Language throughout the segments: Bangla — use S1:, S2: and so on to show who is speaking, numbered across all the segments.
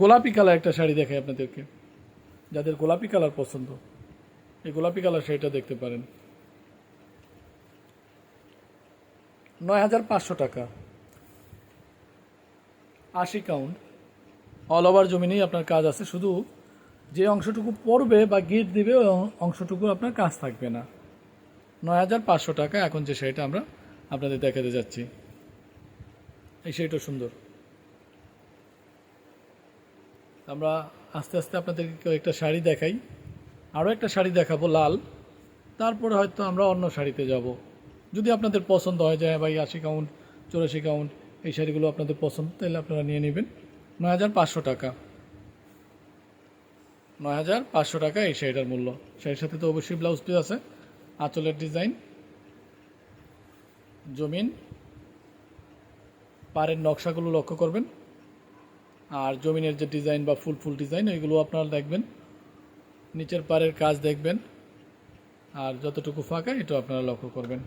S1: গোলাপি কালার একটা শাড়ি দেখাই আপনাদেরকে। যাদের গোলাপি কালার পছন্দ, এই গোলাপি কালার শাড়িটা দেখতে পারেন। নয় হাজার পাঁচশো টাকা। আশি কাউন্ট। অল ওভার জমিনেই আপনার কাজ আছে, শুধু যে অংশটুকু পড়বে বা গিট দিবে, ওই অংশটুকু আপনার কাজ থাকবে না। নয় হাজার পাঁচশো টাকা এখন যে শাড়িটা আমরা আপনাদের দেখাতে যাচ্ছি। এই শাড়িটা সুন্দর। আমরা আস্তে আস্তে আপনাদেরকে কয়েকটা শাড়ি দেখাই। আরও একটা শাড়ি দেখাবো লাল। তারপরে হয়তো আমরা অন্য শাড়িতে যাব। যদি আপনাদের পছন্দ হয় যে হ্যাঁ ভাই আশি কাউন্ট, চৌরাশি কাউন্ট, এই শাড়িগুলো আপনাদের পছন্দ, তাহলে আপনারা নিয়ে নেবেন। নয় হাজার পাঁচশো টাকা। নয় হাজার পাঁচশো টাকা এই শাড়িটার মূল্য। শাড়ির সাথে তো অবশ্যই ব্লাউজ পিস আছে। আঁচলের ডিজাইন জমিন। পাড়ের নকশাগুলো লক্ষ্য করবেন। আর জমিনের যে ডিজাইন বা ফুল ফুল ডিজাইন, ওইগুলো আপনারা দেখবেন। নিচের পাড়ের কাজ দেখবেন। আর যতটুকু ফাঁকা এটাও আপনারা লক্ষ্য করবেন।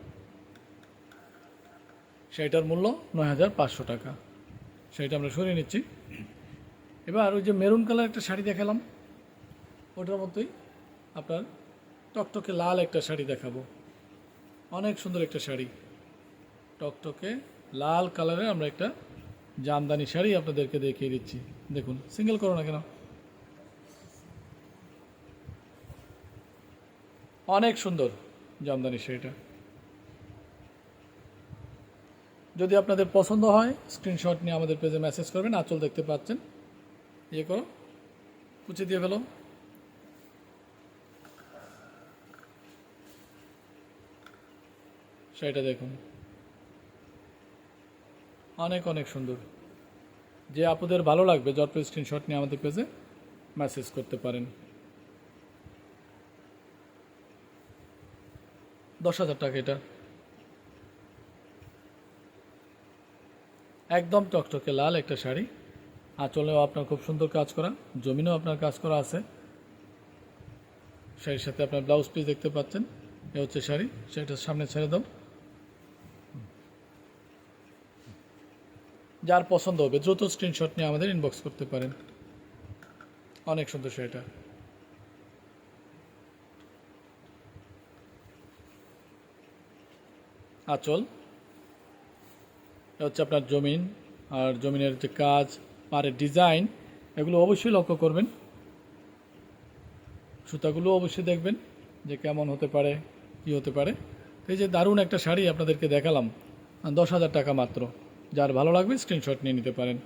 S1: সেইটার মূল্য নয় হাজার পাঁচশো টাকা। সেইটা আমরা সরিয়ে নিচ্ছি। এবার ওই যে মেরুন কালার একটা শাড়ি দেখালাম। ওটার মতোই আপনার টকটকে লাল একটা শাড়ি দেখাবো। অনেক সুন্দর একটা শাড়ি। টকটকে লাল কালারের আমরা একটা জামদানি শাড়ি আপনাদেরকে দেখিয়ে দিচ্ছি। দেখুন সিঙ্গেল করো না কেন? অনেক সুন্দর জামদানি শাড়িটা। যদি আপনাদের পছন্দ হয় স্ক্রিনশট নিয়ে আমাদের পেজে মেসেজ করবেন, আঁচল দেখতে পাচ্ছেন। ইয়ে করো কুচি দিয়ে ফেলো। শাড়িটা দেখুন। অনেক অনেক সুন্দর। যে আপুদের ভালো লাগবে জটপে স্ক্রিনশট নিয়ে আমাদের পেজে মেসেজ করতে পারেন। দশ হাজার টাকা এটা। একদম টকটকে লাল একটা শাড়ি। আঁচলেও আপনার খুব সুন্দর কাজ করা, জমিনেও আপনার কাজ করা আছে। শাড়ির সাথে আপনার ব্লাউজ পিস দেখতে পাচ্ছেন, এ হচ্ছে শাড়ি শাড়িটার সামনে ছেড়ে দাও। যার পছন্দ হবে, দ্রুত স্ক্রিনশট নিয়ে আমাদের ইনবক্স করতে পারেন। অনেক সুন্দর শাড়িটা আচল। হচ্ছে আপনার জমিন, আর জমিনের যে কাজ, পাড়ের ডিজাইন এগুলো অবশ্যই লক্ষ্য করবেন। সুতাগুলো অবশ্যই দেখবেন, যে কেমন হতে পারে, কি হতে পারে। এই যে দারুণ একটা শাড়ি আপনাদেরকে দেখালাম, দশ হাজার টাকা মাত্র। যার ভালো লাগবে স্ক্রিনশট নিয়ে নিতে পারেন।